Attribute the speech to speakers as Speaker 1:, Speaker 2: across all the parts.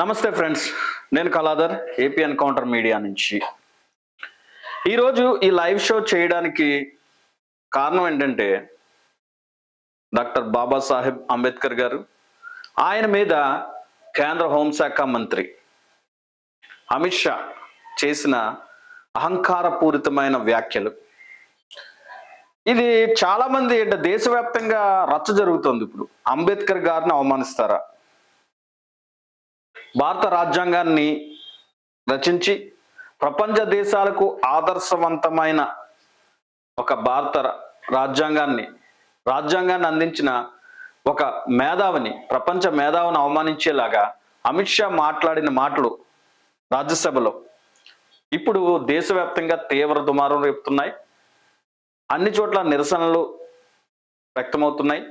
Speaker 1: నమస్తే ఫ్రెండ్స్ నేను Kaladhar AP encounter media నుంచి. ఈరోజు ఈ లైవ్ షో చేయడానికి కారణం ఏంటంటే డాక్టర్ బాబాసాహెబ్ అంబేద్కర్ గారు ఆయన మీద కేంద్ర హోంశాఖ మంత్రి అమిత్ షా చేసిన అహంకారపూరితమైన వ్యాఖ్యలు. ఇది చాలామంది అంటే దేశవ్యాప్తంగా రచ్చ జరుగుతుంది ఇప్పుడు. అంబేద్కర్ గారిని అవమానిస్తారా? భారత రాజ్యాంగాన్ని రచించి ప్రపంచ దేశాలకు ఆదర్శవంతమైన ఒక భారత రాజ్యాంగాన్ని రాజ్యాంగాన్ని అందించిన ఒక మేధావిని ప్రపంచ మేధావిని అవమానించేలాగా అమిత్ షా మాట్లాడిన మాటలు రాజ్యసభలో. ఇప్పుడు దేశవ్యాప్తంగా తీవ్ర దుమారం రేపుతున్నాయి. అన్ని చోట్ల నిరసనలు వ్యక్తమవుతున్నాయి.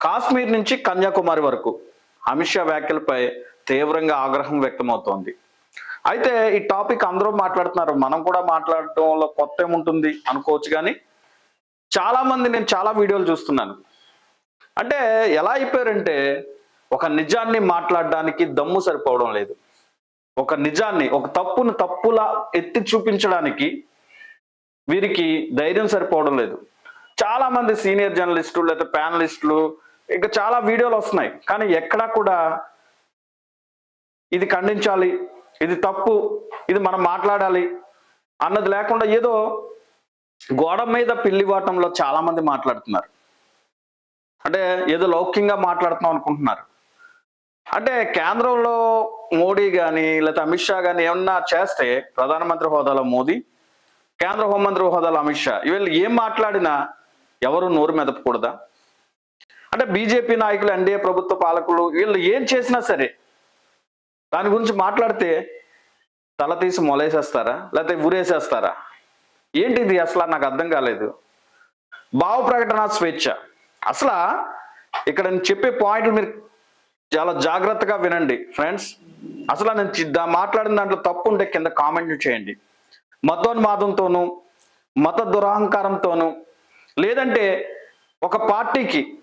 Speaker 1: కాశ్మీర్ నుంచి కన్యాకుమారి వరకు అమిత్ షా వ్యాఖ్యలపై తీవ్రంగా ఆగ్రహం వ్యక్తమవుతోంది. అయితే ఈ టాపిక్ అందరూ మాట్లాడుతున్నారు. మనం కూడా మాట్లాడటంలో కొత్త ఏముంటుంది అనుకోవచ్చు కానీ చాలా మంది నేను చాలా వీడియోలు చూస్తున్నాను. అంటే ఎలా అయిపోయారంటే ఒక నిజాన్ని మాట్లాడడానికి దమ్ము సరిపోవడం లేదు. ఒక నిజాన్ని ఒక తప్పును తప్పులా ఎత్తి చూపించడానికి వీరికి ధైర్యం సరిపోవడం లేదు. చాలా మంది సీనియర్ జర్నలిస్టులు లేకపోతే ప్యానలిస్టులు ఇంకా చాలా వీడియోలు వస్తున్నాయి. కానీ ఎక్కడా కూడా ఇది ఖండించాలి ఇది తప్పు ఇది మనం మాట్లాడాలి అన్నది లేకుండా ఏదో గోడ మీద పిల్లివాటంలో చాలా మంది మాట్లాడుతున్నారు. అంటే ఏదో లౌక్యంగా మాట్లాడుతున్నాం అనుకుంటున్నారు. అంటే కేంద్రంలో మోడీ కానీ లేకపోతే అమిత్ షా కానీ ఏమన్నా చేస్తే ప్రధానమంత్రి హోదాలో మోదీ కేంద్ర హోంమంత్రి హోదాలో అమిత్ షా వీళ్ళు ఏం మాట్లాడినా ఎవరు నోరు మెదపకూడదా? అంటే బీజేపీ నాయకులు ఎన్డీఏ ప్రభుత్వ పాలకులు వీళ్ళు ఏం చేసినా సరే దాని గురించి మాట్లాడితే తల తీసి మొలేసేస్తారా? లేకపోతే ఊరేసేస్తారా? ఏంటి ఇది అసలు నాకు అర్థం కాలేదు. భావ ప్రకటన స్వేచ్ఛ. అసలు ఇక్కడ నేను చెప్పే పాయింట్లు మీరు చాలా జాగ్రత్తగా వినండి ఫ్రెండ్స్. అసలు నేను దా- మాట్లాడిన దాంట్లో తప్పు ఉంటే కింద కామెంట్ చేయండి. మతోన్మాదంతోనూ మత దురహంకారంతోనూ లేదంటే ఒక పార్టీకి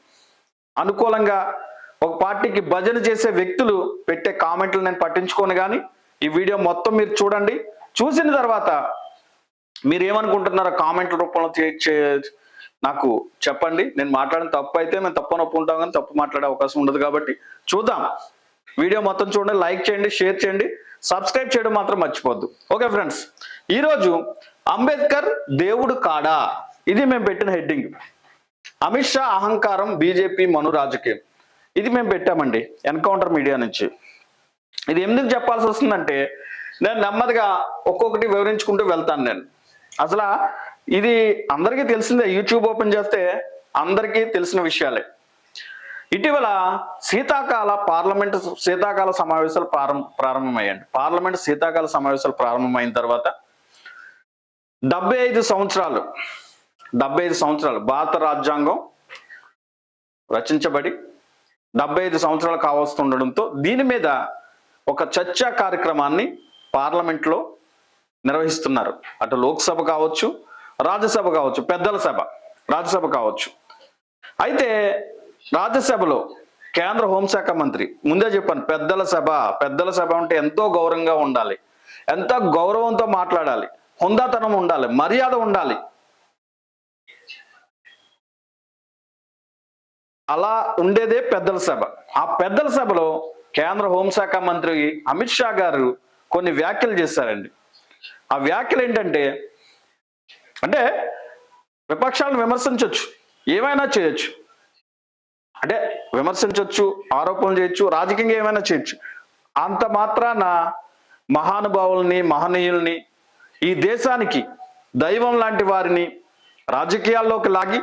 Speaker 1: అనుకూలంగా ఒక పార్టీకి భజన చేసే వ్యక్తులు పెట్టే కామెంట్లు నేను పట్టించుకోను కానీ ఈ వీడియో మొత్తం మీరు చూడండి. చూసిన తర్వాత మీరు ఏమనుకుంటున్నారో కామెంట్ల రూపంలో చే- నాకు చెప్పండి. నేను మాట్లాడిన తప్పు అయితే మేము తప్పు ఉంటాం కానీ తప్పు మాట్లాడే అవకాశం ఉండదు కాబట్టి చూద్దాం. వీడియో మొత్తం చూడండి లైక్ చేయండి షేర్ చేయండి. సబ్స్క్రైబ్ చేయడం మాత్రం మర్చిపోద్దు ఓకే ఫ్రెండ్స్ ఈరోజు అంబేద్కర్ దేవుడు కాడా? ఇది మేము పెట్టిన హెడ్డింగ్. అమిత్ షా అహంకారం బీజేపీ మను రాజకీయం ఇది మేము పెట్టామండి ఎన్కౌంటర్ మీడియా నుంచి. ఇది ఎందుకు చెప్పాల్సి వస్తుందంటే నేను నెమ్మదిగా ఒక్కొక్కటి వివరించుకుంటూ వెళ్తాను నేను. అసలు ఇది అందరికీ తెలిసిందే యూట్యూబ్ ఓపెన్ చేస్తే అందరికీ తెలిసిన విషయాలే. ఇటీవల శీతాకాల పార్లమెంటు శీతాకాల సమావేశాలు ప్రారంభ ప్రారంభమయ్యండి పార్లమెంట్ శీతాకాల సమావేశాలు ప్రారంభమైన తర్వాత డెబ్బై ఐదు సంవత్సరాలు డెబ్బై ఐదు సంవత్సరాలు భారత రాజ్యాంగం రచించబడి డెబ్బై ఐదు సంవత్సరాలు కావస్తుండడంతో దీని మీద ఒక చర్చా కార్యక్రమాన్ని పార్లమెంట్లో నిర్వహిస్తున్నారు. అటు లోక్సభ కావచ్చు రాజ్యసభ కావచ్చు పెద్దల సభ రాజ్యసభ కావచ్చు. అయితే రాజ్యసభలో కేంద్ర హోంశాఖ మంత్రి ముందే చెప్పాను పెద్దల సభ పెద్దల సభ అంటే ఎంతో గౌరవంగా ఉండాలి. ఎంతో గౌరవంతో మాట్లాడాలి హుందాతనం ఉండాలి మర్యాద ఉండాలి. అలా ఉండేదే పెద్దల సభ. ఆ పెద్దల సభలో కేంద్ర హోంశాఖ మంత్రి అమిత్ షా గారు కొన్ని వ్యాఖ్యలు చేశారండి. ఆ వ్యాఖ్యలు ఏంటంటే అంటే విపక్షాలను విమర్శించవచ్చు ఏమైనా చేయొచ్చు. అంటే విమర్శించవచ్చు ఆరోపణలు చేయొచ్చు రాజకీయంగా ఏమైనా చేయొచ్చు. అంత మాత్రాన మహానుభావుల్ని మహనీయుల్ని ఈ దేశానికి దైవం లాంటి వారిని రాజకీయాల్లోకి లాగి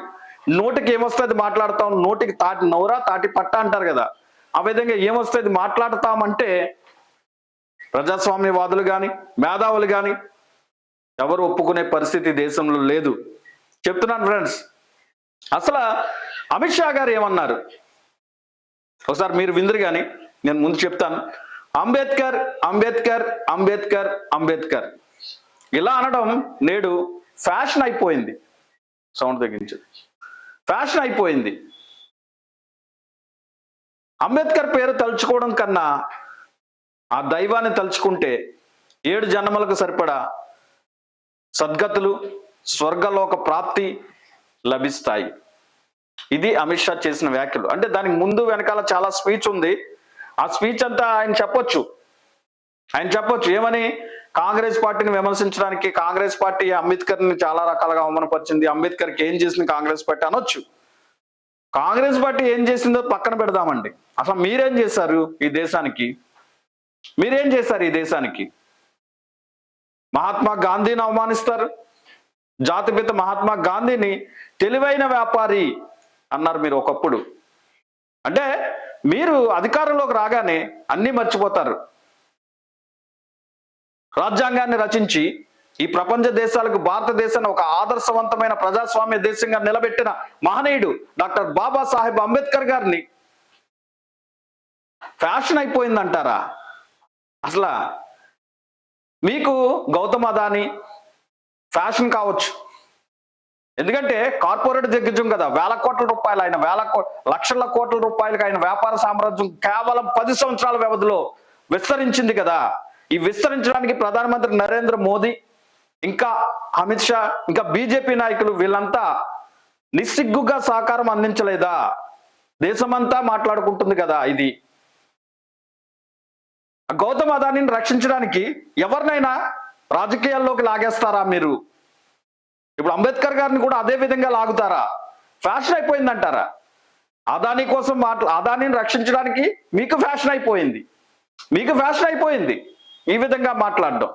Speaker 1: నోటికి ఏమొస్తుంది మాట్లాడతాం నోటికి తాటి నౌరా తాటి పట్ట అంటారు కదా. ఆ విధంగా ఏమొస్తుంది మాట్లాడతామంటే ప్రజాస్వామ్యవాదులు కానీ మేధావులు కానీ ఎవరు ఒప్పుకునే పరిస్థితి దేశంలో లేదు. చెప్తున్నాను ఫ్రెండ్స్ అసలు అమిత్ షా గారు ఏమన్నారు? ఒకసారి మీరు విందురు కానీ నేను ముందు చెప్తాను. అంబేద్కర్ అంబేద్కర్ అంబేద్కర్ అంబేద్కర్. ఇలా అనడం నేడు ఫ్యాషన్ అయిపోయింది. సౌండ్ తగ్గించదు ఫ్యాషన్ అయిపోయింది. అంబేద్కర్ పేరు తలుచుకోవడం కన్నా ఆ దైవాన్ని తలుచుకుంటే ఏడు జన్మలకు సరిపడా సద్గతులు స్వర్గలోక ప్రాప్తి లభిస్తాయి. ఇది అమిత్ షా చేసిన వ్యాఖ్యలు. అంటే దానికి ముందు వెనకాల చాలా స్పీచ్ ఉంది. ఆ స్పీచ్ అంతా ఆయన చెప్పొచ్చు. ఆయన చెప్పొచ్చు. ఏమని? కాంగ్రెస్ పార్టీని విమర్శించడానికి కాంగ్రెస్ పార్టీ అంబేద్కర్ని చాలా రకాలుగా అవమానపరిచింది. అంబేద్కర్కి ఏం చేసింది కాంగ్రెస్ పార్టీ అనొచ్చు. కాంగ్రెస్ పార్టీ ఏం చేసిందో పక్కన పెడదామండి. అసలు మీరేం చేశారు ఈ దేశానికి? మీరేం చేశారు ఈ దేశానికి? మహాత్మా గాంధీని అవమానిస్తారు. జాతిపిత మహాత్మా గాంధీని తెలివైన వ్యాపారి అన్నారు మీరు ఒకప్పుడు. అంటే మీరు అధికారంలోకి రాగానే అన్నీ మర్చిపోతారు. రాజ్యాంగాన్ని రచించి ఈ ప్రపంచ దేశాలకు భారతదేశాన్ని ఒక ఆదర్శవంతమైన ప్రజాస్వామ్య దేశంగా నిలబెట్టిన మహనీయుడు డాక్టర్ బాబాసాహెబ్ అంబేద్కర్ గారిని ఫ్యాషన్ అయిపోయిందంటారా? అసలు మీకు గౌతమ్ అదాని ఫ్యాషన్ కావచ్చు. ఎందుకంటే కార్పొరేట్ దిగ్గజం కదా వేల కోట్ల రూపాయలు ఆయన వేల లక్షల కోట్ల రూపాయలకు ఆయన వ్యాపార సామ్రాజ్యం కేవలం పది సంవత్సరాల వ్యవధిలో విస్తరించింది కదా. ఈ విస్తరించడానికి ప్రధానమంత్రి నరేంద్ర మోదీ ఇంకా అమిత్ షా ఇంకా బీజేపీ నాయకులు వీళ్ళంతా నిస్సిగ్గుగా సహకారం అందించలేదా? దేశమంతా మాట్లాడుకుంటుంది కదా ఇది. గౌతమ్ అదానిని రక్షించడానికి ఎవరినైనా రాజకీయాల్లోకి లాగేస్తారా మీరు? ఇప్పుడు అంబేద్కర్ గారిని కూడా అదే విధంగా లాగుతారా? ఫ్యాషన్ అయిపోయిందంటారా? అదాని కోసం మాట్లా అదానిని రక్షించడానికి మీకు ఫ్యాషన్ అయిపోయింది. మీకు ఫ్యాషన్ అయిపోయింది. ఈ విధంగా మాట్లాడడం.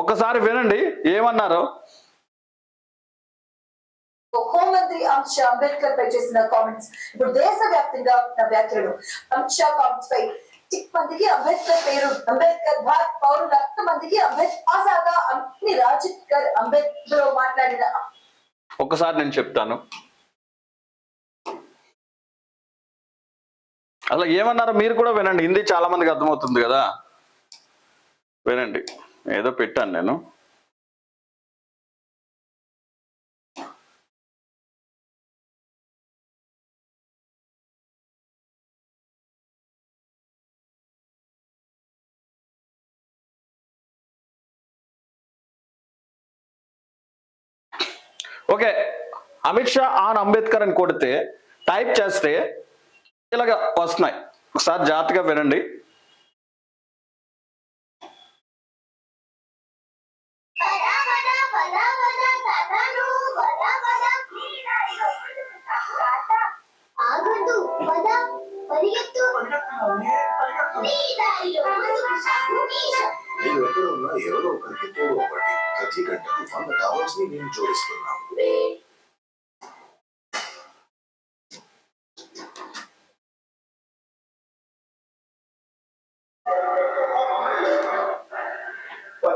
Speaker 1: ఒక్కసారి వినండి ఏమన్నారు?
Speaker 2: హోంమంత్రి అమిత్ షా అంబేద్కర్ పై చేసిన కామెంట్స్ ఇప్పుడు దేశ వ్యాప్తంగా వ్యాఖ్యలు. అమిత్ షా కామెంట్స్ పై చిక్ మందికి అంబేద్కర్ పేరు అంబేద్కర్ భారత్ పౌరులు అంత మందికి అంబేద్కర్ ఆజాగా అన్ని రాజకర్ అంబేద్కర్ మాట్లాడిన
Speaker 1: ఒక్కసారి నేను చెప్తాను. అసలు ఏమన్నారో మీరు కూడా వినండి. హిందీ చాలా మందికి అర్థమవుతుంది కదా. వినండి. ఏదో పెట్టాను నేను. ఓకే. అమిత్ షా ఆన్ అంబేద్కర్ అని కొడితే టైప్ చేస్తే ఇలాగ వస్తున్నాయి. ఒకసారి జాగ్రత్తగా వినండి.
Speaker 3: ఎవరో ఒకరికి తోడు అవ్వండి ప్రతి గంటకు వంద కావాల్సి నేను జోడిస్తున్నాను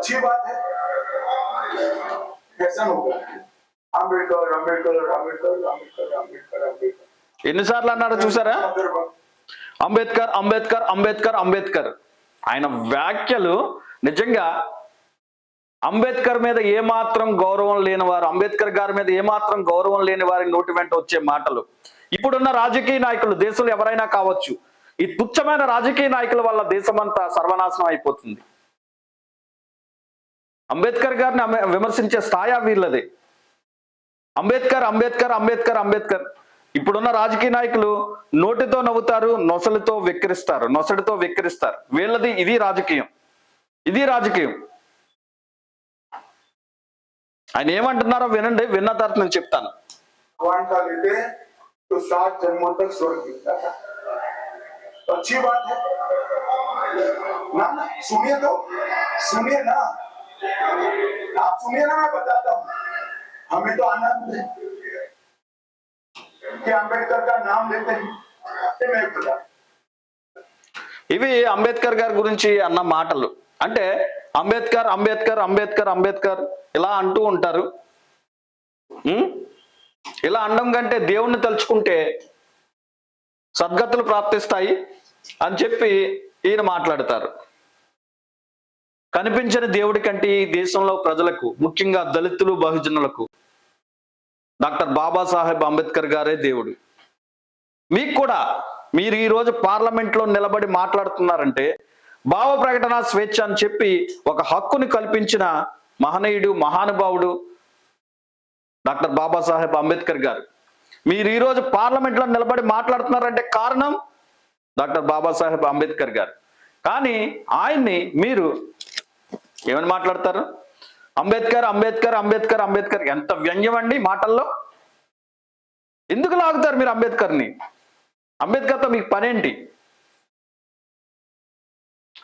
Speaker 4: अच्छी बात है ऐसा होगा अम्बेडकर अम्बेडकर अम्बेडकर अम्बेडकर अम्बेडकर अम्बेडकर
Speaker 1: ఎన్నిసార్లు అన్నారో చూసారా
Speaker 4: अम्बेडकर
Speaker 1: అంబేద్కర్ అంబేద్కర్ అంబేద్కర్ అంబేద్కర్ ఆయన వ్యాఖ్యలు నిజంగా అంబేద్కర్ మీద ఏమాత్రం గౌరవం లేని వారు అంబేద్కర్ గారి మీద ఏమాత్రం గౌరవం లేని వారి నోటి వెంట వచ్చే మాటలు ఇప్పుడున్న రాజకీయ నాయకులు దేశంలో ఎవరైనా కావచ్చు ఈ తుచ్చమైన రాజకీయ నాయకుల వల్ల దేశమంతా సర్వనాశనం అయిపోతుంది అంబేద్కర్ గారిని అమె- విమర్శించే స్థాయి వీళ్ళది అంబేద్కర్ అంబేద్కర్ అంబేద్కర్ అంబేద్కర్ ఇప్పుడున్న రాజకీయ నాయకులు నోటితో నవ్వుతారు నొసలితో వెక్కిరిస్తారు నొసడితో వెక్కిరిస్తారు వీళ్ళది ఇది రాజకీయం ఇది రాజకీయం ఆయన ఏమంటున్నారో వినండి విన్న తర్వాత నేను చెప్తాను
Speaker 4: भगवान का लेते तो सात जन्मों तक स्वर्ग मिलता था तो अच्छी बात है ना ना सुनिए तो सुनिए ना आप सुनिए ना मैं बताता हूँ हमें तो आनंद है कि अम्बेडकर का नाम लेते हैं ये मैं बता
Speaker 1: ఇవి అంబేద్కర్ గారి గురించి అన్న మాటలు అంటే అంబేద్కర్ అంబేద్కర్ అంబేద్కర్ అంబేద్కర్ ఇలా అంటూ ఉంటారు ఉం? ఇలా అనడం కంటే దేవుణ్ణి తలుచుకుంటే సద్గతులు ప్రాప్తిస్తాయి అని చెప్పి ఈయన మాట్లాడతారు కనిపించని దేవుడి కంటే ఈ దేశంలో ప్రజలకు ముఖ్యంగా దళితులు బహుజనులకు డాక్టర్ బాబాసాహెబ్ అంబేద్కర్ గారే దేవుడు. మీకు కూడా మీరు ఈరోజు పార్లమెంట్లో నిలబడి మాట్లాడుతున్నారంటే భావ ప్రకటన స్వేచ్ఛ అని చెప్పి ఒక హక్కుని కల్పించిన మహనీయుడు మహానుభావుడు డాక్టర్ బాబాసాహెబ్ అంబేద్కర్ గారు. మీరు ఈరోజు పార్లమెంట్లో నిలబడి మాట్లాడుతున్నారంటే కారణం డాక్టర్ బాబాసాహెబ్ అంబేద్కర్ గారు. కానీ ఆయన్ని మీరు ఏమని మాట్లాడతారు? అంబేద్కర్ అంబేద్కర్ అంబేద్కర్ అంబేద్కర్. ఎంత వ్యంగ్యం అండి మాటల్లో. ఎందుకు లాగుతారు మీరు అంబేద్కర్ని? అంబేద్కర్తో మీకు పనేంటి?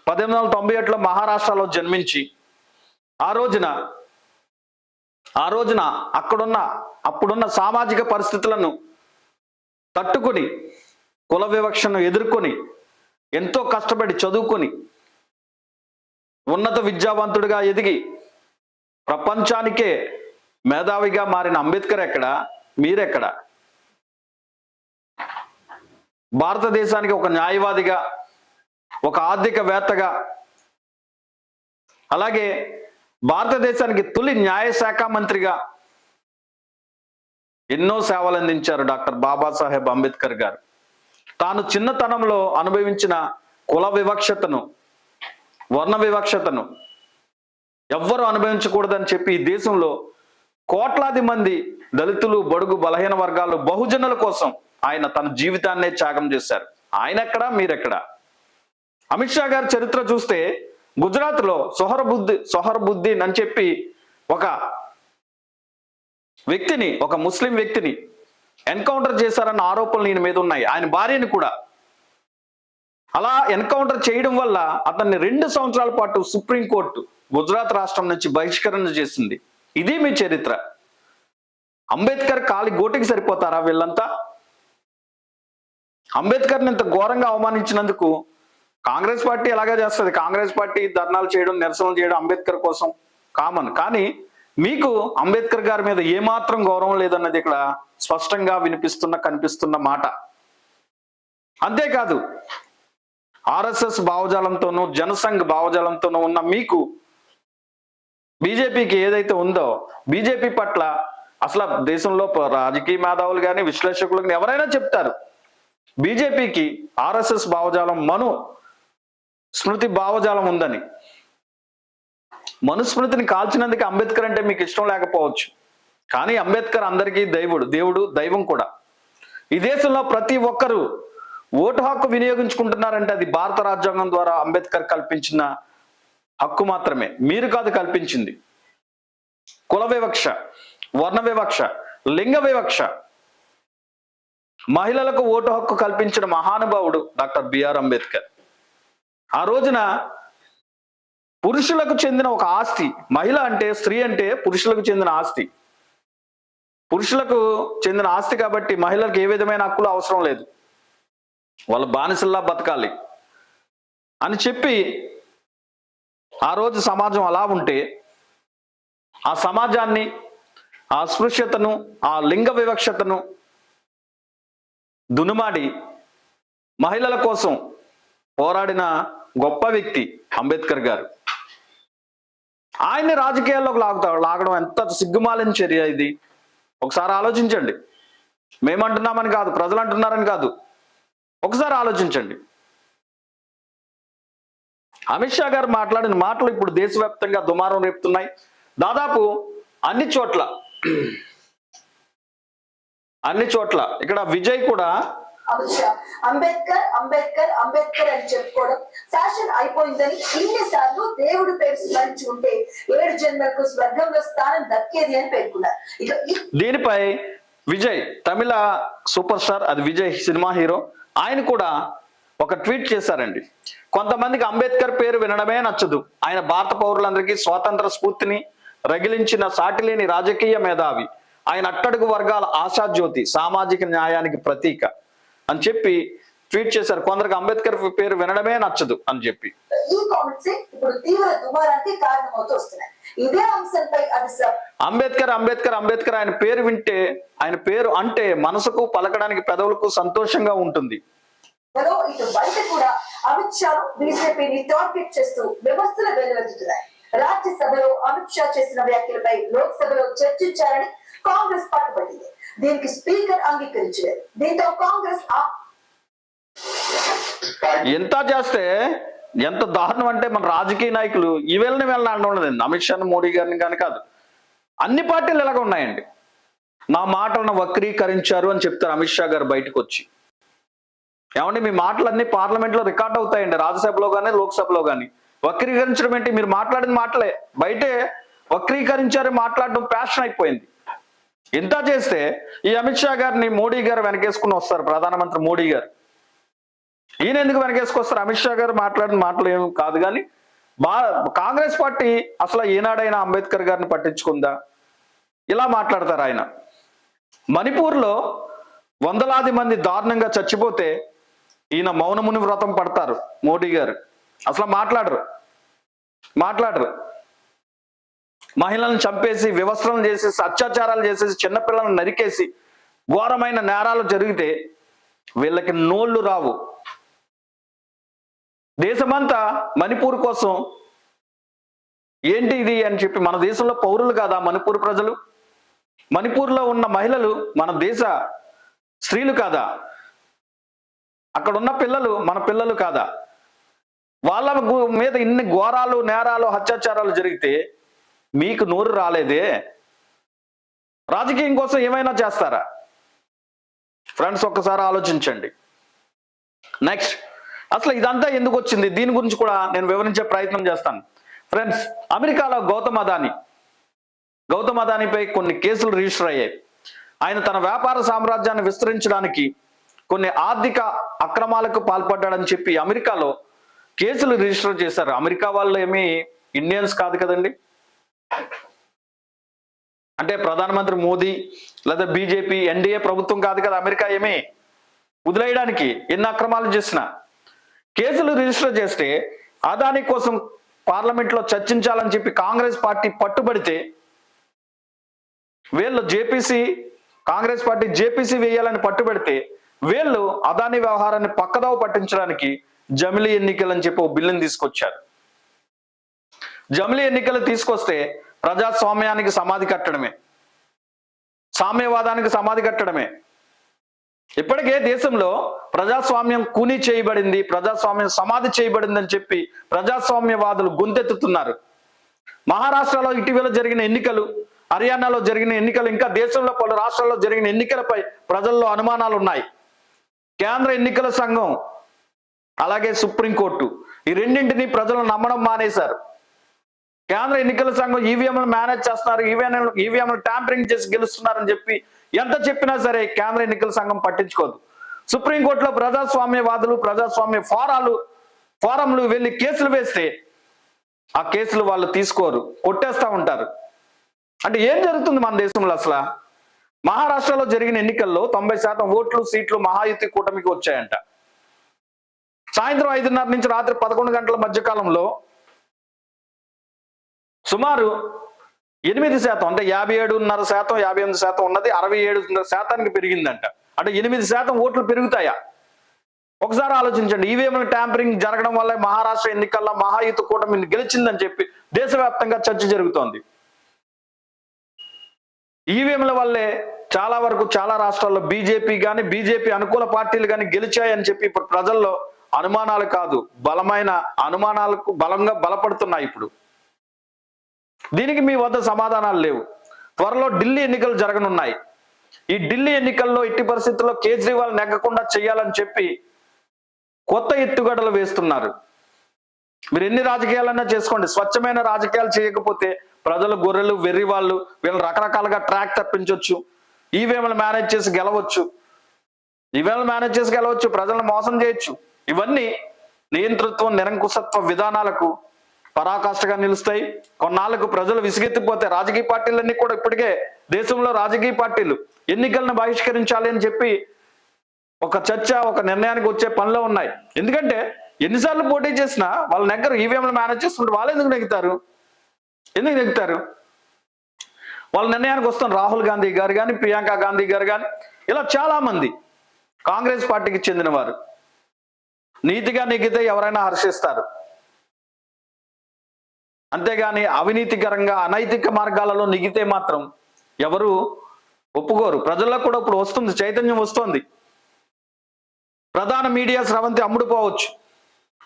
Speaker 1: పద్దెనిమిది వందల తొంభై ఏడులో మహారాష్ట్రలో జన్మించి ఆ రోజున ఆ రోజున అక్కడున్న అప్పుడున్న సామాజిక పరిస్థితులను తట్టుకొని కుల వివక్షను ఎదుర్కొని ఎంతో కష్టపడి చదువుకొని ఉన్నత విద్యావంతుడిగా ఎదిగి ప్రపంచానికే మేధావిగా మారిన అంబేద్కర్ ఎక్కడ? మీరెక్కడ? భారతదేశానికి ఒక న్యాయవాదిగా ఒక ఆర్థికవేత్తగా అలాగే భారతదేశానికి తొలి న్యాయశాఖ మంత్రిగా ఎన్నో సేవలు అందించారు డాక్టర్ బాబాసాహెబ్ అంబేద్కర్ గారు. తాను చిన్నతనంలో అనుభవించిన కుల వివక్షతను వర్ణ వివక్షతను ఎవ్వరూ అనుభవించకూడదని చెప్పి ఈ దేశంలో కోట్లాది మంది దళితులు బడుగు బలహీన వర్గాలు బహుజనుల కోసం ఆయన తన జీవితాన్నే త్యాగం చేశారు. ఆయన ఎక్కడా మీరెక్కడా? అమిత్ షా గారి చరిత్ర చూస్తే గుజరాత్లో సొహరబుద్ది సొహరబుద్దీన్ అని చెప్పి ఒక వ్యక్తిని ఒక ముస్లిం వ్యక్తిని ఎన్కౌంటర్ చేశారన్న ఆరోపణలు ఈయన మీద ఉన్నాయి. ఆయన భార్యని కూడా అలా ఎన్కౌంటర్ చేయడం వల్ల అతన్ని రెండు సంవత్సరాల పాటు సుప్రీంకోర్టు గుజరాత్ రాష్ట్రం నుంచి బహిష్కరణ చేసింది. ఇది మీ చరిత్ర. అంబేద్కర్ కాలి గోటికి సరిపోతారా వీళ్ళంతా? అంబేద్కర్ని ఇంత ఘోరంగా అవమానించినందుకు కాంగ్రెస్ పార్టీ ఎలాగా చేస్తుంది? కాంగ్రెస్ పార్టీ ధర్నాలు చేయడం నిరసనలు చేయడం అంబేద్కర్ కోసం కామన్. కానీ మీకు అంబేద్కర్ గారి మీద ఏమాత్రం గౌరవం లేదన్నది ఇక్కడ స్పష్టంగా వినిపిస్తున్న కనిపిస్తున్న మాట. అంతేకాదు ఆర్ఎస్ఎస్ భావజాలంతోనూ జనసంఘ్ భావజాలంతోనూ ఉన్న మీకు బీజేపీకి ఏదైతే ఉందో బీజేపీ పట్ల అసలు దేశంలో రాజకీయ మేధావులు కానీ విశ్లేషకులు కానీ ఎవరైనా చెప్తారు. బీజేపీకి ఆర్ఎస్ఎస్ భావజాలం మను స్మృతి భావజాలం ఉందని. మనుస్మృతిని కాల్చినందుకు అంబేద్కర్ అంటే మీకు ఇష్టం లేకపోవచ్చు. కానీ అంబేద్కర్ అందరికీ దైవుడు దేవుడు దైవం కూడా. ఈ దేశంలో ప్రతి ఒక్కరూ ఓటు హక్కు వినియోగించుకుంటున్నారంటే అది భారత రాజ్యాంగం ద్వారా అంబేద్కర్ కల్పించిన హక్కు మాత్రమే. మీరు కాదు కల్పించింది. కుల వివక్ష వర్ణ వివక్ష లింగ వివక్ష. మహిళలకు ఓటు హక్కు కల్పించిన మహానుభావుడు డాక్టర్ బిఆర్ అంబేద్కర్. ఆ రోజున పురుషులకు చెందిన ఒక ఆస్తి మహిళ అంటే స్త్రీ అంటే పురుషులకు చెందిన ఆస్తి. పురుషులకు చెందిన ఆస్తి కాబట్టి మహిళలకు ఏ విధమైన హక్కులు అవసరం లేదు. వాళ్ళ బానిసల్లా బతకాలి అని చెప్పి ఆ రోజు సమాజం అలా ఉంటే ఆ సమాజాన్ని ఆ అస్పృశ్యతను ఆ లింగ వివక్షతను దునుమాడి మహిళల కోసం పోరాడిన గొప్ప వ్యక్తి అంబేద్కర్ గారు. ఆయన్ని రాజకీయాల్లోకి లాగుతాడు లాగడం ఎంత సిగ్గుమాలిన చర్య ఇది? ఒకసారి ఆలోచించండి. మేమంటున్నామని కాదు ప్రజలు అంటున్నారని కాదు. ఒకసారి ఆలోచించండి. అమిత్ షా గారు మాట్లాడిన మాటలు ఇప్పుడు దేశవ్యాప్తంగా దుమారం రేపుతున్నాయి. దాదాపు అన్ని చోట్ల అన్ని చోట్ల ఇక్కడ విజయ్ కూడా
Speaker 2: అమిత్ షా అంబేద్కర్ అంబేద్కర్ అంబేద్కర్ అని చెప్పుకోవడం ఫ్యాషన్ అయిపోయిందని ఇన్నిసార్లు దేవుడి పేరు స్మరించి ఉంటే ఏడు జన్మలకు స్వర్గంలో స్థానం దక్కేది అని పేర్కొన్నారు. ఇక
Speaker 1: దీనిపై విజయ్ తమిళ సూపర్ స్టార్ అది విజయ్ సినిమా హీరో ఆయన కూడా ఒక ట్వీట్ చేశారండి. కొంతమందికి అంబేద్కర్ పేరు వినడమే నచ్చదు. ఆయన భారత పౌరులందరికీ స్వాతంత్ర స్ఫూర్తిని రగిలించిన సాటిలేని రాజకీయ మేధావి. ఆయన అట్టడుగు వర్గాల ఆశాజ్యోతి సామాజిక న్యాయానికి ప్రతీక అని చెప్పి ట్వీట్ చేశారు. కొందరికి అంబేద్కర్ పేరు వినడమే నచ్చదు అని చెప్పి.
Speaker 2: ఈ కామెంట్స్ ఇప్పుడు తీవ్ర దుమారానికి కారణమవుతూ వస్తున్నాయి. ఇదే అంశంపై
Speaker 1: అంబేద్కర్ అంబేద్కర్ అంబేద్కర్ ఆయన పేరు వింటే ఆయన పేరు అంటే మనసుకు పలకడానికి పెదవులకు సంతోషంగా ఉంటుంది.
Speaker 2: ఇటు బయట కూడా అమిత్ షా బీజేపీని టార్గెట్ చేస్తూ విమర్శలు వెలువెత్తుతున్నాయి. రాజ్యసభలో అమిత్ షా చేసిన వ్యాఖ్యలపై లోక్సభలో చర్చించాలని కాంగ్రెస్ పట్టుబట్టింది. దీనికి స్పీకర్ అంగీకరించలేదు. దీంతో కాంగ్రెస్
Speaker 1: ఎంత చేస్తే ఎంత దారుణం అంటే మన రాజకీయ నాయకులు ఈ వెళ్ళని వెళ్ళని ఉండదండి అమిత్ షా మోడీ గారిని కానీ కాదు. అన్ని పార్టీలు ఇలాగ ఉన్నాయండి. నా మాటలను వక్రీకరించారు అని చెప్తారు అమిత్ షా గారు బయటకు వచ్చి ఏమండి మీ మాటలన్నీ అన్ని పార్లమెంట్లో రికార్డ్ అవుతాయండి. రాజ్యసభలో కానీ లోక్సభలో కానీ వక్రీకరించడం ఏంటి? మీరు మాట్లాడిన మాటలే. బయటే వక్రీకరించారు మాట్లాడడం ప్యాషన్ అయిపోయింది. ఇంత చేస్తే ఈ అమిత్ షా గారిని మోడీ గారు వెనకేసుకుని వస్తారు. ప్రధానమంత్రి మోడీ గారు. ఈయన ఎందుకు వెనకేసుకొస్తారు? అమిత్ షా గారు మాట్లాడిన మాటలు ఏం కాదు కానీ మా కాంగ్రెస్ పార్టీ అసలు ఏనాడైనా అంబేద్కర్ గారిని పట్టించుకుందా? ఇలా మాట్లాడతారు ఆయన. మణిపూర్లో వందలాది మంది దారుణంగా చచ్చిపోతే ఈయన మౌనముని వ్రతం పడతారు మోడీ గారు. అసలు మాట్లాడరు. మాట్లాడరు. మహిళలను చంపేసి వివస్త్రం చేసేసి అత్యాచారాలు చేసేసి చిన్నపిల్లలను నరికేసి ఘోరమైన నేరాలు జరిగితే వీళ్ళకి నోళ్ళు రావు. దేశమంతా మణిపూర్ కోసం ఏంటి ఇది అని చెప్పి మన దేశంలో పౌరులు కాదా మణిపూర్ ప్రజలు? మణిపూర్లో ఉన్న మహిళలు మన దేశ స్త్రీలు కాదా? అక్కడ ఉన్న పిల్లలు మన పిల్లలు కాదా? వాళ్ళ మీద ఇన్ని ఘోరాలు నేరాలు అత్యాచారాలు జరిగితే మీకు నోరు రాలేదే? రాజకీయం కోసం ఏమైనా చేస్తారా? ఫ్రెండ్స్ ఒక్కసారి ఆలోచించండి. నెక్స్ట్. అసలు ఇదంతా ఎందుకు వచ్చింది? దీని గురించి కూడా నేను వివరించే ప్రయత్నం చేస్తాను. ఫ్రెండ్స్ అమెరికాలో గౌతమ్ అదాని గౌతమ్ అదానిపై కొన్ని కేసులు రిజిస్టర్ అయ్యాయి. ఆయన తన వ్యాపార సామ్రాజ్యాన్ని విస్తరించడానికి కొన్ని ఆర్థిక అక్రమాలకు పాల్పడ్డాడని చెప్పి అమెరికాలో కేసులు రిజిస్టర్ చేశారు. అమెరికా వాళ్ళు ఏమి ఇండియన్స్ కాదు కదండి. అంటే ప్రధానమంత్రి మోదీ లేదా బీజేపీ ఎన్డీఏ ప్రభుత్వం కాదు కదా అమెరికా ఏమి వదిలేయడానికి ఎన్ని అక్రమాలు చేసినా. కేసులు రిజిస్టర్ చేస్తే అదాని కోసం పార్లమెంట్లో చర్చించాలని చెప్పి కాంగ్రెస్ పార్టీ పట్టుబడితే వీళ్ళు జేపీసీ కాంగ్రెస్ పార్టీ జేపీసీ వేయాలని పట్టుబడితే వీళ్ళు అదాని వ్యవహారాన్ని పక్కదోవ పట్టించడానికి జమిలీ ఎన్నికలు అని చెప్పి ఓ బిల్లుని తీసుకొచ్చారు. జమిలీ ఎన్నికలు తీసుకొస్తే ప్రజాస్వామ్యానికి సమాధి కట్టడమే. సామ్యవాదానికి సమాధి కట్టడమే. ఇప్పటికే దేశంలో ప్రజాస్వామ్యం కూనీ చేయబడింది ప్రజాస్వామ్యం సమాధి చేయబడింది అని చెప్పి ప్రజాస్వామ్యవాదులు గొంతెత్తుతున్నారు. మహారాష్ట్రలో ఇటీవల జరిగిన ఎన్నికలు హర్యానాలో జరిగిన ఎన్నికలు ఇంకా దేశంలో పలు రాష్ట్రాల్లో జరిగిన ఎన్నికలపై ప్రజల్లో అనుమానాలు ఉన్నాయి కేంద్ర ఎన్నికల సంఘం అలాగే సుప్రీంకోర్టు ఈ రెండింటిని ప్రజలు నమ్మడం మానేశారు. కేంద్ర ఎన్నికల సంఘం ఈవీఎంలు మేనేజ్ చేస్తున్నారు ఈవీఎం ఈవీఎంలు ట్యాంపరింగ్ చేసి గెలుస్తున్నారని చెప్పి ఎంత చెప్పినా సరే కేంద్ర ఎన్నికల సంఘం పట్టించుకోదు. సుప్రీంకోర్టులో ప్రజాస్వామ్యవాదులు ప్రజాస్వామ్య ఫోరాలు ఫోరంలు వెళ్ళి కేసులు వేస్తే ఆ కేసులు వాళ్ళు తీసుకోరు కొట్టేస్తా ఉంటారు. అంటే ఏం జరుగుతుంది మన దేశంలో అసలు? మహారాష్ట్రలో జరిగిన ఎన్నికల్లో తొంభై శాతం ఓట్లు సీట్లు మహాయుతి కూటమికి వచ్చాయంట. సాయంత్రం ఐదున్నర నుంచి రాత్రి పదకొండు గంటల మధ్య కాలంలో సుమారు ఎనిమిది శాతం అంటే యాభై ఏడున్నర శాతం యాభై ఎనిమిది శాతం ఉన్నది అరవై ఏడున్నర శాతానికి పెరిగిందంట. అంటే ఎనిమిది శాతం ఓట్లు పెరుగుతాయా? ఒకసారి ఆలోచించండి ఈవీఎం ట్యాంపరింగ్ జరగడం వల్ల మహారాష్ట్ర ఎన్నికల్లో మహాయుత కూటమి గెలిచిందని చెప్పి దేశవ్యాప్తంగా చర్చ జరుగుతోంది. ఈవీఎంల వల్లే చాలా వరకు చాలా రాష్ట్రాల్లో బీజేపీ కానీ బీజేపీ అనుకూల పార్టీలు కానీ గెలిచాయని చెప్పి ఇప్పుడు ప్రజల్లో అనుమానాలు కాదు బలమైన అనుమానాలకు బలంగా బలపడుతున్నాయి ఇప్పుడు. దీనికి మీ వద్ద సమాధానాలు లేవు. త్వరలో ఢిల్లీ ఎన్నికలు జరగనున్నాయి. ఈ ఢిల్లీ ఎన్నికల్లో ఎట్టి పరిస్థితుల్లో కేజ్రీవాల్ నెగ్గకుండా చేయాలని చెప్పి కొత్త ఎత్తుగడలు వేస్తున్నారు. మీరు ఎన్ని రాజకీయాలన్నా చేసుకోండి. స్వచ్ఛమైన రాజకీయాలు చేయకపోతే ప్రజలు గొర్రెలు వెర్రి వాళ్ళు వీళ్ళు రకరకాలుగా ట్రాక్ తప్పించవచ్చు ఈవీఎంలు మేనేజ్ చేసి గెలవచ్చు. ఈవీఎంలు మేనేజ్ చేసి గెలవచ్చు. ప్రజలను మోసం చేయొచ్చు. ఇవన్నీ నియంతృత్వం నిరంకుశత్వ విధానాలకు పరాకాష్ఠగా నిలుస్తాయి. కొన్నాళ్ళకు ప్రజలు విసిగెత్తిపోతే రాజకీయ పార్టీలన్నీ కూడా ఇప్పటికే దేశంలో రాజకీయ పార్టీలు ఎన్నికలను బహిష్కరించాలి అని చెప్పి ఒక చర్చ ఒక నిర్ణయానికి వచ్చే పనిలో ఉన్నాయి. ఎందుకంటే ఎన్నిసార్లు పోటీ చేసినా వాళ్ళ దగ్గర ఈవీఎంలు మేనేజ్ చేస్తుంటే వాళ్ళు ఎందుకు నెగ్గుతారు? ఎందుకు నెగ్గుతారు? వాళ్ళ నిర్ణయానికి వస్తాం రాహుల్ గాంధీ గారు కానీ ప్రియాంక గాంధీ గారు కానీ ఇలా చాలా మంది కాంగ్రెస్ పార్టీకి చెందిన వారు నీతిగా నెగ్గితే ఎవరైనా హర్షిస్తారు. అంతేగాని అవినీతికరంగా అనైతిక మార్గాలలో నిగితే మాత్రం ఎవరు ఒప్పుకోరు. ప్రజల్లో కూడా ఇప్పుడు వస్తుంది చైతన్యం వస్తుంది. ప్రధాన మీడియా స్రవంతి అమ్ముడుపోవచ్చు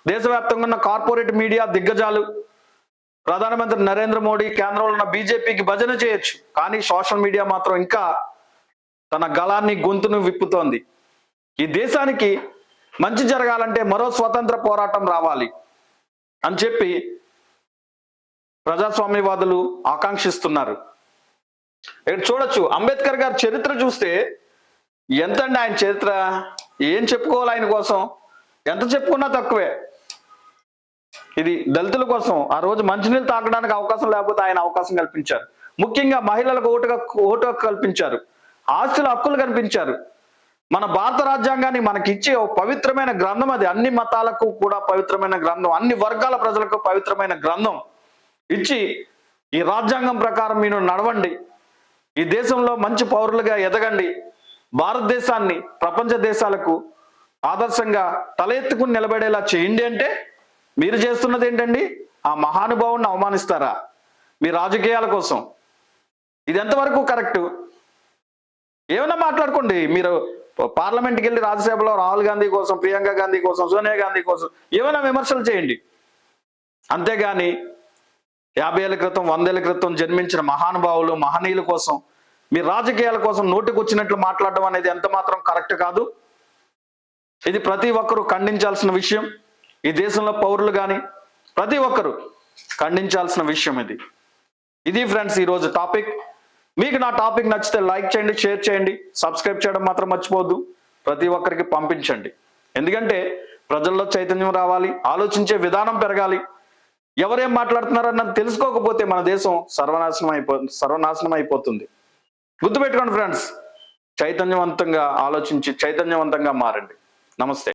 Speaker 1: దేశవ్యాప్తంగా ఉన్న కార్పొరేట్ మీడియా దిగ్గజాలు ప్రధానమంత్రి నరేంద్ర మోడీ కేంద్రంలో ఉన్న బీజేపీకి భజన చేయొచ్చు. కానీ సోషల్ మీడియా మాత్రం ఇంకా తన గళాన్ని గొంతును విప్పుతోంది. ఈ దేశానికి మంచి జరగాలంటే మరో స్వతంత్ర పోరాటం రావాలి అని చెప్పి ప్రజాస్వామ్యవాదులు ఆకాంక్షిస్తున్నారు. ఇక్కడ చూడొచ్చు అంబేద్కర్ గారి చరిత్ర చూస్తే ఎంతండి ఆయన చరిత్ర? ఏం చెప్పుకోవాలి ఆయన కోసం? ఎంత చెప్పుకున్నా తక్కువే. ఇది దళితుల కోసం ఆ రోజు మంచినీళ్ళు తాగడానికి అవకాశం లేకపోతే ఆయన అవకాశం కల్పించారు. ముఖ్యంగా మహిళలకు ఓటుగా ఓటు కల్పించారు. ఆస్తుల హక్కులు కల్పించారు. మన భారత రాజ్యాంగాన్ని మనకి ఇచ్చే ఒక పవిత్రమైన గ్రంథం అది. అన్ని మతాలకు కూడా పవిత్రమైన గ్రంథం అన్ని వర్గాల ప్రజలకు పవిత్రమైన గ్రంథం. ఇచ్చి ఈ రాజ్యాంగం ప్రకారం మీరు నడవండి. ఈ దేశంలో మంచి పౌరులుగా ఎదగండి. భారతదేశాన్ని ప్రపంచ దేశాలకు ఆదర్శంగా తల ఎత్తుకుని నిలబడేలా చేయండి అంటే మీరు చేస్తున్నది ఏంటండి? ఆ మహానుభావుని అవమానిస్తారా? మీ రాజకీయాల కోసం. ఇది ఎంతవరకు కరెక్ట్? ఏమైనా మాట్లాడుకోండి. మీరు పార్లమెంట్కి వెళ్ళి రాజ్యసభలో రాహుల్ గాంధీ కోసం ప్రియాంక గాంధీ కోసం సోనియా గాంధీ కోసం ఏమైనా విమర్శలు చేయండి. అంతేగాని యాభై ఏళ్ళ క్రితం వందేళ్ళ క్రితం జన్మించిన మహానుభావులు మహనీయుల కోసం మీ రాజకీయాల కోసం నోటికొచ్చినట్లు మాట్లాడడం అనేది ఎంత మాత్రం కరెక్ట్ కాదు. ఇది ప్రతి ఒక్కరూ ఖండించాల్సిన విషయం. ఈ దేశంలో పౌరులు కానీ ప్రతి ఒక్కరూ ఖండించాల్సిన విషయం ఇది. ఇది ఫ్రెండ్స్ ఈరోజు టాపిక్. మీకు నా టాపిక్ నచ్చితే లైక్ చేయండి షేర్ చేయండి సబ్స్క్రైబ్ చేయడం మాత్రం మర్చిపోవద్దు. ప్రతి ఒక్కరికి పంపించండి. ఎందుకంటే ప్రజల్లో చైతన్యం రావాలి ఆలోచించే విధానం పెరగాలి. ఎవరేం మాట్లాడుతున్నారన్నది తెలుసుకోకపోతే మన దేశం సర్వనాశనం అయిపో సర్వనాశనం అయిపోతుంది. గుర్తుపెట్టుకోండి ఫ్రెండ్స్ చైతన్యవంతంగా ఆలోచించి చైతన్యవంతంగా మారండి. నమస్తే.